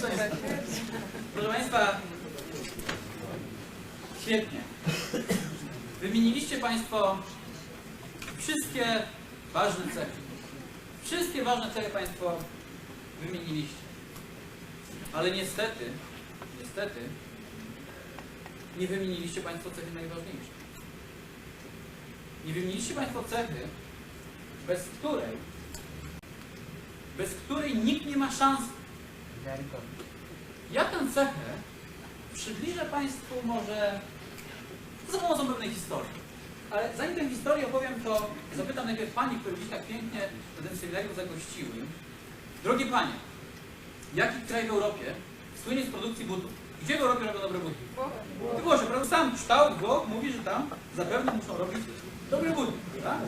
Proszę Państwa, świetnie. Wymieniliście Państwo wszystkie ważne cechy. Wszystkie ważne cechy Państwo wymieniliście. Ale niestety, niestety, nie wymieniliście Państwo cechy najważniejsze. Nie wymieniliście Państwo cechy, bez której, bez której nikt nie ma szans. Ja tę cechę przybliżę Państwu może za pomocą pewnej historii. Ale zanim tę historię opowiem, to zapytam najpierw Pani, które dziś tak pięknie na tym seminarium zagościły. Drogie Panie, jaki kraj w Europie słynie z produkcji butów? Gdzie w Europie robią dobre buty? Ty Włoszech, prawda? Sam kształt Włoch mówi, że tam zapewne muszą robić dobre buty, tak?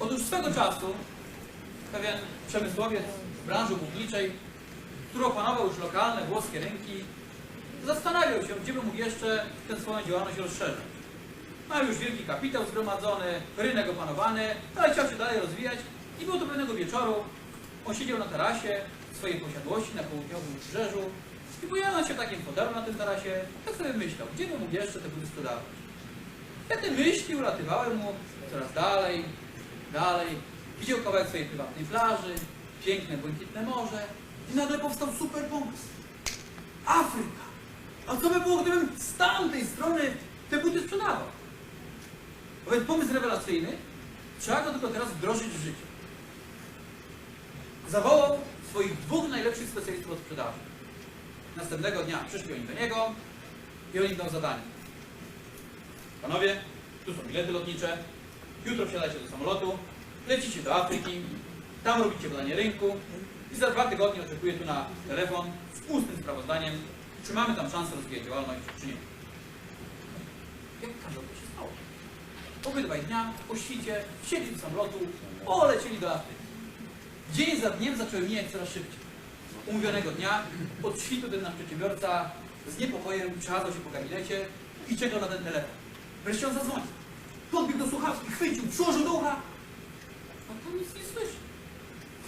Otóż swego czasu pewien przemysłowiec z branży obuwniczej, który opanował już lokalne włoskie rynki, zastanawiał się, gdzie by mógł jeszcze tę swoją działalność rozszerzyć. Miał już wielki kapitał zgromadzony, rynek opanowany, ale chciał się dalej rozwijać i było to pewnego wieczoru. On siedział na tarasie swojej posiadłości na południowym wybrzeżu i pojawia się takim fotelu na tym tarasie, tak sobie myślał, gdzie by mógł jeszcze te buty sprzedawać. Ja te myśli ulatywały mu coraz dalej, dalej. Widział kawałek swojej prywatnej plaży, piękne, błękitne morze i nagle powstał super pomysł. Afryka! A co by było, gdybym z tamtej strony te buty sprzedawał? A więc pomysł rewelacyjny, trzeba go tylko teraz wdrożyć w życie. Zawołał swoich dwóch najlepszych specjalistów od sprzedaży. Następnego dnia przyszli oni do niego i on im dał zadanie. Panowie, tu są bilety lotnicze, jutro wsiadacie do samolotu, lecicie do Afryki, tam robicie badanie rynku i za dwa tygodnie oczekuję tu na telefon z ustnym sprawozdaniem, czy mamy tam szansę rozwijać działalność, czy nie. Jak kazał, to się stało. Obydwaj dnia po świcie wsiedli do samolotu, polecieli do Afryki. Dzień za dniem zaczęły mijać coraz szybciej. Umówionego dnia od świtu ten nasz przedsiębiorca z niepokojem przechadzał się po gabinecie i czekał na ten telefon. Wreszcie on zadzwonił. Podbiegł do słuchawki, chwycił, przyłożył do ucha. A tam nic nie słyszy.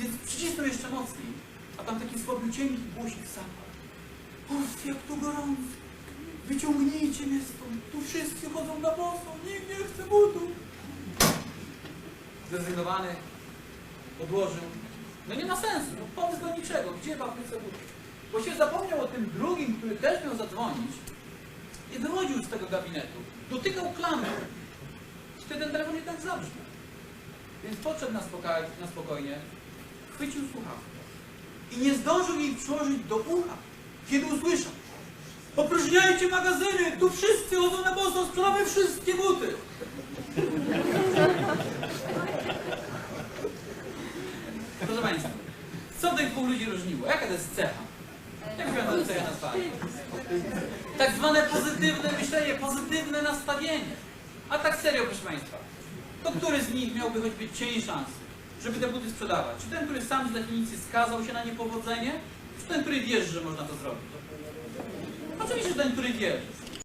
Więc przycisnął jeszcze mocniej. A tam taki słabiucieńki głosik sapał. Uff, jak tu gorąco. Wyciągnijcie mnie stąd. Tu wszyscy chodzą na boso. Nikt nie chce butów. Zrezygnowany odłożył. No nie ma sensu, no pomysł do niczego. Gdzie w Afryce buty? Bo się zapomniał o tym drugim, który też miał zadzwonić i wychodził z tego gabinetu. Dotykał klamy. Wtedy ten telefon jednak zabrzmiał. Więc podszedł na, na spokojnie, chwycił słuchawkę i nie zdążył jej przyłożyć do ucha, kiedy usłyszał Opróżniajcie magazyny, tu wszyscy chodzą na boso, sprzedamy wszystkie buty. Proszę Państwa, co tych dwóch ludzi różniło? Jaka to jest cecha? Jak byśmy tę cechę nazwali? Tak zwane pozytywne myślenie, pozytywne nastawienie. A tak serio, proszę Państwa, to który z nich miałby choćby cień szansy, żeby te buty sprzedawać? Czy ten, który sam z definicji skazał się na niepowodzenie, czy ten, który wierzy, że można to zrobić? Oczywiście ten, który wierzy.